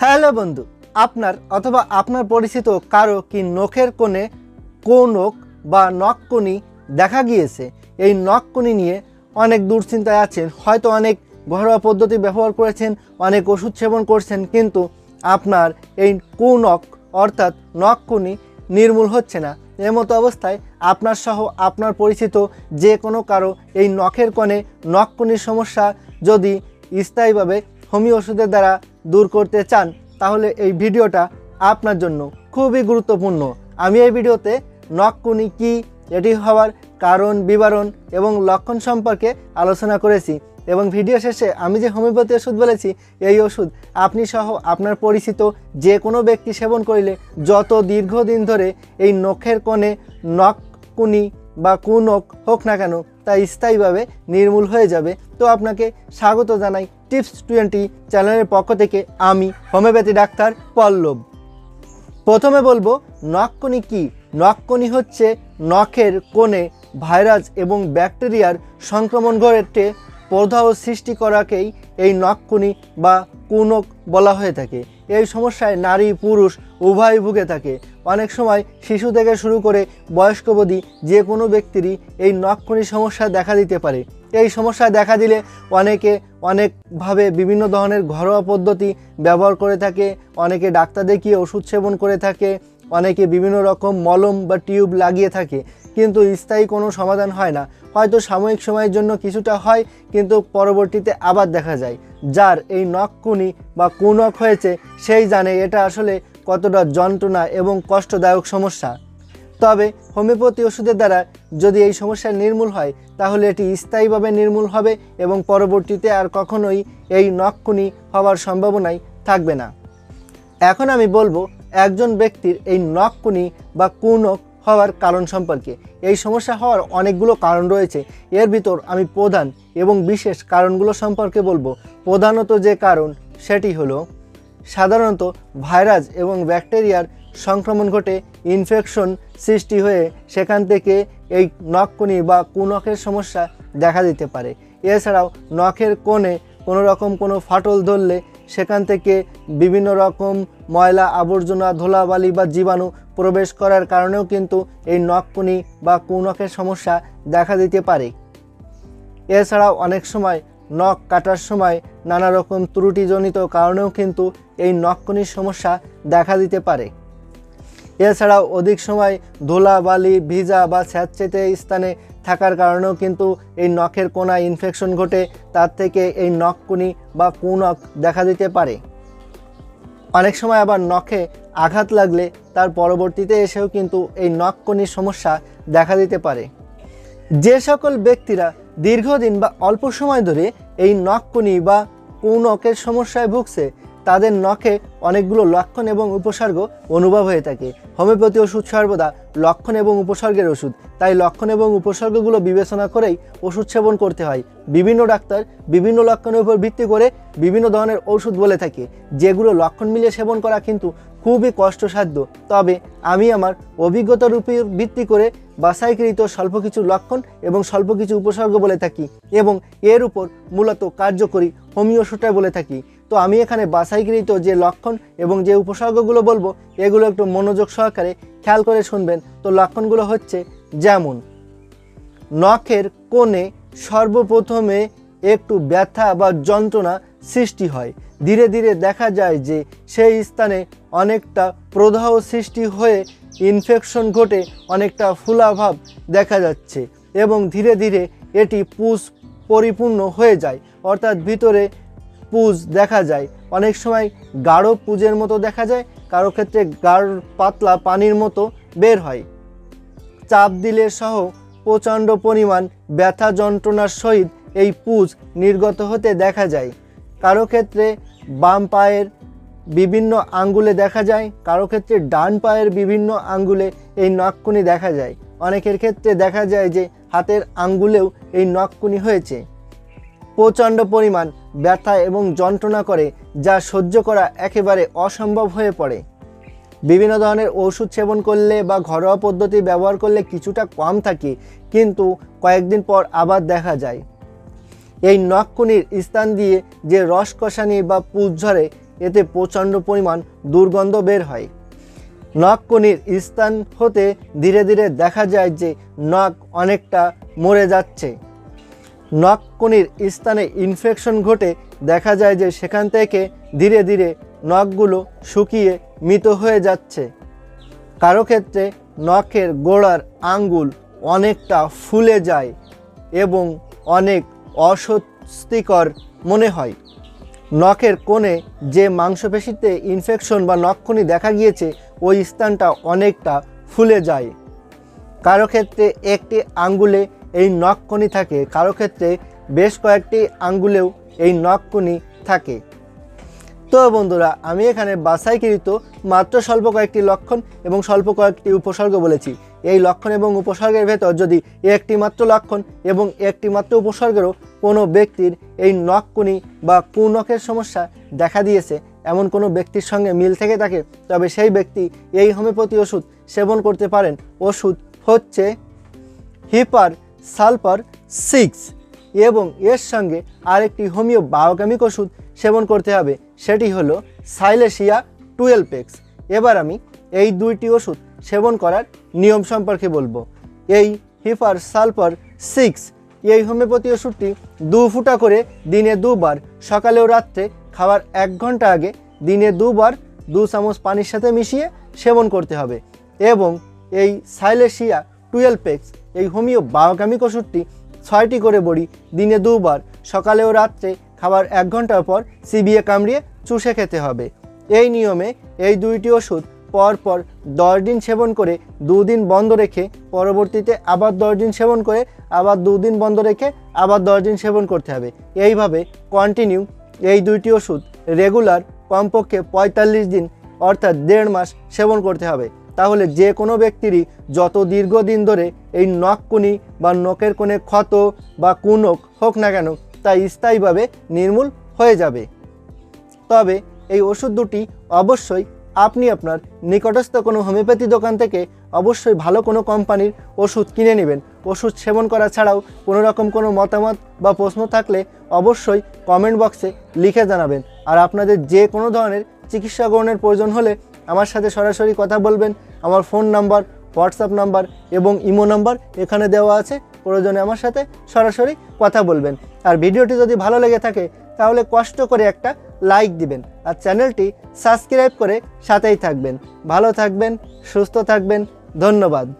Hello বন্ধু, আপনার অথবা আপনার পরিচিত কারও কি নখের কোণে কোনক বা নখকুনি দেখা গিয়েছে? এই নখকুনি নিয়ে অনেক দুশ্চিন্তায় আছেন, হয়তো অনেক ঘরোয়া পদ্ধতি ব্যবহার করেছেন, অনেক ওষুধ সেবন করছেন, কিন্তু আপনার এই কুনক অর্থাৎ নখকুনি নির্মূল হচ্ছে না। এমতো অবস্থায় আপনার সহ আপনার পরিচিত যে কোনো কারও এই নখের কোণে নখকুনির সমস্যা যদি স্থায়ীভাবে হোমিও ওষুধের দ্বারা দূর করতে চান, তাহলে এই ভিডিওটা আপনার জন্য খুবই গুরুত্বপূর্ণ। আমি এই ভিডিওতে নখকুনি কি, এটি হওয়ার কারণ, বিবরণ এবং লক্ষণ সম্পর্কে আলোচনা করেছি এবং ভিডিও শেষে আমি যে হোমিওপ্যাথি ওষুধ বলেছি, এই ওষুধ আপনি সহ আপনার পরিচিত যে কোনো ব্যক্তি সেবন করিলে যত দীর্ঘদিন ধরে এই নখের কোণে নখকুনি বা কুনখ হোক না কেন, তা স্থায়ীভাবে নির্মূল হয়ে যাবে। তো আপনাকে স্বাগত জানাই টিপস টোয়েন্টি চ্যানেলের পক্ষ থেকে আমি হোমিওপ্যাথি ডাক্তার পল্লব। প্রথমে বলব নক্ষণি কি? নখকনি হচ্ছে নখের কোণে ভাইরাস এবং ব্যাকটেরিয়ার সংক্রমণ ঘটে প্রদাহ সৃষ্টি করাকেই এই নখকুনি বা কুনক বলা হয়ে থাকে। এই সমস্যায় নারী, পুরুষ উভয় ভুগে থাকে। অনেক সময় শিশু থেকে শুরু করে বয়স্কবধি যে কোনো ব্যক্তিরই এই নখকুনি সমস্যা দেখা দিতে পারে। এই সমস্যা দেখা দিলে অনেকে অনেকভাবে বিভিন্ন ধরনের ঘরোয়া পদ্ধতি ব্যবহার করে থাকে, অনেকে ডাক্তার দেখিয়ে ওষুধ সেবন করে থাকে, অনেকে বিভিন্ন রকম মলম বা টিউব লাগিয়ে থাকে। কিন্তু স্থায়ী কোনো সমাধান হয় না। হয়তো সাময়িক সময়ের জন্য কিছুটা হয়, কিন্তু পরবর্তীতে আবার দেখা যায়। যার এই নখকুনি বা কুনখ হয়েছে, সেই জানে এটা আসলে কতটা যন্ত্রণা এবং কষ্টদায়ক সমস্যা। তবে হোমিওপ্যাথি ওষুধের দ্বারা যদি এই সমস্যা নির্মূল হয়, তাহলে এটি স্থায়ীভাবে নির্মূল হবে এবং পরবর্তীতে আর কখনোই এই নখকুনি হওয়ার সম্ভাবনাই থাকবে না। এখন আমি বলব, একজন ব্যক্তির এই নখকুনি বা কুনখ হওয়ার কারণ সম্পর্কে। এই সমস্যা হওয়ার অনেকগুলো কারণ রয়েছে। এর ভিতর আমি প্রধান এবং বিশেষ কারণগুলো সম্পর্কে বলব। প্রধানত যে কারণ, সেটি হলো সাধারণত ভাইরাস এবং ব্যাকটেরিয়ার সংক্রমণ ঘটে, ইনফেকশন সৃষ্টি হয়ে সেখান থেকে এই নখকুনি বা কুনখের সমস্যা দেখা দিতে পারে। এছাড়াও নখের কোণে কোনো রকম কোনো ফাটল ধরলে সেখান থেকে বিভিন্ন রকম ময়লা আবর্জনা, ধুলাবালি বা জীবাণু প্রবেশ করার কারণেও কিন্তু এই নখকুনি বা কুনখের সমস্যা দেখা দিতে পারে। এছাড়াও অনেক সময় নখ কাটার সময় নানা রকম ত্রুটিজনিত কারণেও কিন্তু এই নখকুনির সমস্যা দেখা দিতে পারে। এছাড়াও অধিক সময় ধুলা বালি ভিজা বা স্যাঁতচেতে স্থানে থাকার কারণেও কিন্তু এই নখের কোনায় ইনফেকশন ঘটে, তার থেকে এই নখকুনি বা কুনখ দেখা দিতে পারে। অনেক সময় আবার নখে আঘাত লাগলে তার পরবর্তীতে এসেও কিন্তু এই নখকুনির সমস্যা দেখা দিতে পারে। যে সকল ব্যক্তিরা দীর্ঘদিন বা অল্প সময় ধরে এই নখকুনি বা কুনখের সমস্যায় ভুগছে তাদের নখে অনেকগুলো লক্ষণ এবং উপসর্গ অনুভব হয়ে থাকে। হোমিওপ্যাথি ওষুধ সর্বদা লক্ষণ এবং উপসর্গের ওষুধ। তাই লক্ষণ এবং উপসর্গগুলো বিবেচনা করেই ওষুধ সেবন করতে হয়। বিভিন্ন ডাক্তার বিভিন্ন লক্ষণের উপর ভিত্তি করে বিভিন্ন ধরনের ওষুধ বলে থাকে। যেগুলো লক্ষণ মিলিয়ে সেবন করা কিন্তু খুবই কষ্টসাধ্য। তবে আমি আমার অভিজ্ঞতার উপর ভিত্তি করে বাসাইকৃত স্বল্প কিছু লক্ষণ এবং স্বল্প কিছু উপসর্গ বলে থাকি এবং এর উপর মূলত কার্যকরী হোমিও ওষুধটা বলে থাকি। তো আমি এখানে বাছাইকৃত যে লক্ষণ এবং যে উপসর্গগুলো বলব, এগুলো একটু মনোযোগ সহকারে খেয়াল করে শুনবেন। তো লক্ষণগুলো হচ্ছে যেমন, নখের কোণে সর্বপ্রথমে একটু ব্যথা বা যন্ত্রণা সৃষ্টি হয়। ধীরে ধীরে দেখা যায় যে সেই স্থানে অনেকটা প্রদাহ সৃষ্টি হয়ে ইনফেকশন ঘটে, অনেকটা ফুলাভাব দেখা যাচ্ছে এবং ধীরে ধীরে এটি পুষ পরিপূর্ণ হয়ে যায়। অর্থাৎ ভিতরে পুজ দেখা যায়। অনেক সময় গাঢ় পুজের মতো দেখা যায়, কারও ক্ষেত্রে গাঢ়, পাতলা পানির মতো বের হয়। চাপ দিলে সহ প্রচণ্ড পরিমাণ ব্যথা যন্ত্রণার সহিত এই পুজ নির্গত হতে দেখা যায়। কারও ক্ষেত্রে বাম পায়ের বিভিন্ন আঙ্গুলে দেখা যায়, কারও ক্ষেত্রে ডান পায়ের বিভিন্ন আঙ্গুলে এই নখকুনি দেখা যায়। অনেকের ক্ষেত্রে দেখা যায় যে হাতের আঙ্গুলেও এই নখকুনি হয়েছে। প্রচণ্ড পরিমাণ ব্যথা এবং যন্ত্রণা করে, যা সহ্য করা একেবারে অসম্ভব হয়ে পড়ে। বিভিন্ন ধরনের ওষুধ সেবন করলে বা ঘরোয়া পদ্ধতি ব্যবহার করলে কিছুটা কম থাকে, কিন্তু কয়েকদিন পর আবার দেখা যায়। এই নখকুনির স্থান দিয়ে যে রস কষানি বা পুজ ঝরে, এতে প্রচণ্ড পরিমাণ দুর্গন্ধ বের হয়। নখকনির স্থান হতে ধীরে ধীরে দেখা যায় যে নখ অনেকটা মরে যাচ্ছে। নখকনির স্থানে ইনফেকশন ঘটে, দেখা যায় যে সেখান থেকে ধীরে ধীরে নখগুলো শুকিয়ে মৃত হয়ে যাচ্ছে। কারও ক্ষেত্রে নখের গোড়ার আঙ্গুল অনেকটা ফুলে যায় এবং অনেক অস্বস্তিকর মনে হয়। নখের কোণে যে মাংসপেশিতে ইনফেকশন বা নখখনি দেখা গিয়েছে, ওই স্থানটা অনেকটা ফুলে যায়। কারও ক্ষেত্রে একটি আঙ্গুলে এই নখকনি থাকে। কারও ক্ষেত্রে বেশ কয়েকটি আঙ্গুলেও এই নখকনি থাকে। তো বন্ধুরা, আমি এখানে বাসাইকৃত মাত্র স্বল্প কয়েকটি লক্ষণ এবং স্বল্প কয়েকটি উপসর্গ বলেছি। এই লক্ষণ এবং উপসর্গের ভেতর যদি একটি মাত্র লক্ষণ এবং একটি মাত্র উপসর্গেরও কোনো ব্যক্তির এই নখকুনি বা কুনখের সমস্যা দেখা দিয়েছে, এমন কোনো ব্যক্তির সঙ্গে মিল থেকে থাকে, তবে সেই ব্যক্তি এই হোমিওপ্যাথি ওষুধ সেবন করতে পারেন। ওষুধ হচ্ছে হিপার সালফার সিক্স এবং এর সঙ্গে আরেকটি হোমিও বায়োকেমিক ওষুধ সেবন করতে হবে, সেটি হলো সাইলেশিয়া টুয়েলভ এক্স। এবার আমি এই দুইটি ওষুধ সেবন করার নিয়ম সম্পর্কে বলব। এই হিপার সালফার সিক্স, এই হোমিওপ্যাথি ওষুধটি দু ফুটা করে দিনে দুবার সকালে ও রাত্রে খাওয়ার এক ঘণ্টা আগে দিনে দুবার দু চামচ পানির সাথে মিশিয়ে সেবন করতে হবে। এবং এই সাইলেশিয়া টুয়েলভ এক্স এই হোমিও বায়োকেমিক ওষুধটি ছয়টি করে বড়ি, দিনে দুবার, সকালে ও রাত্রে খাবার এক ঘণ্টা পর চিবিয়ে কামড়িয়ে চুষে খেতে হবে। এই নিয়মে এই দুইটি ওষুধ পর পর দশ দিন সেবন করে দুদিন বন্ধ রেখে পরবর্তীতে আবার দশ দিন সেবন করে আবার দুদিন বন্ধ রেখে আবার দশ দিন সেবন করতে হবে। এইভাবে কন্টিনিউ এই দুইটি ওষুধ রেগুলার কমপক্ষে পঁয়তাল্লিশ দিন অর্থাৎ দেড় মাস সেবন করতে হবে। তাহলে যে কোনো ব্যক্তিরই যত দীর্ঘদিন ধরে এই নখকুনি বা নখের কোণে ক্ষত বা কুনক হোক না কেন, তা স্থায়ীভাবে নির্মূল হয়ে যাবে। তবে এই ওষুধ দুটি অবশ্যই আপনি আপনার নিকটস্থ কোনো হোমিওপ্যাথি দোকান থেকে অবশ্যই ভালো কোনো কোম্পানির ওষুধ কিনে নেবেন। ওষুধ সেবন করা ছাড়াও কোনো রকম কোনো মতামত বা প্রশ্ন থাকলে অবশ্যই কমেন্ট বক্সে লিখে জানাবেন। আর আপনাদের যে কোনো ধরনের চিকিৎসা গ্রহণের প্রয়োজন হলে আমার সাথে সরাসরি কথা বলবেন। আমার ফোন নাম্বার, হোয়াটসঅ্যাপ নাম্বার এবং ইমো নাম্বার এখানে দেওয়া আছে। প্রয়োজনে আমার সাথে সরাসরি কথা বলবেন। আর ভিডিওটি যদি ভালো লেগে থাকে, তাহলে কষ্ট করে একটা লাইক দিবেন আর চ্যানেলটি সাবস্ক্রাইব করে সাথেই থাকবেন। ভালো থাকবেন, সুস্থ থাকবেন। ধন্যবাদ।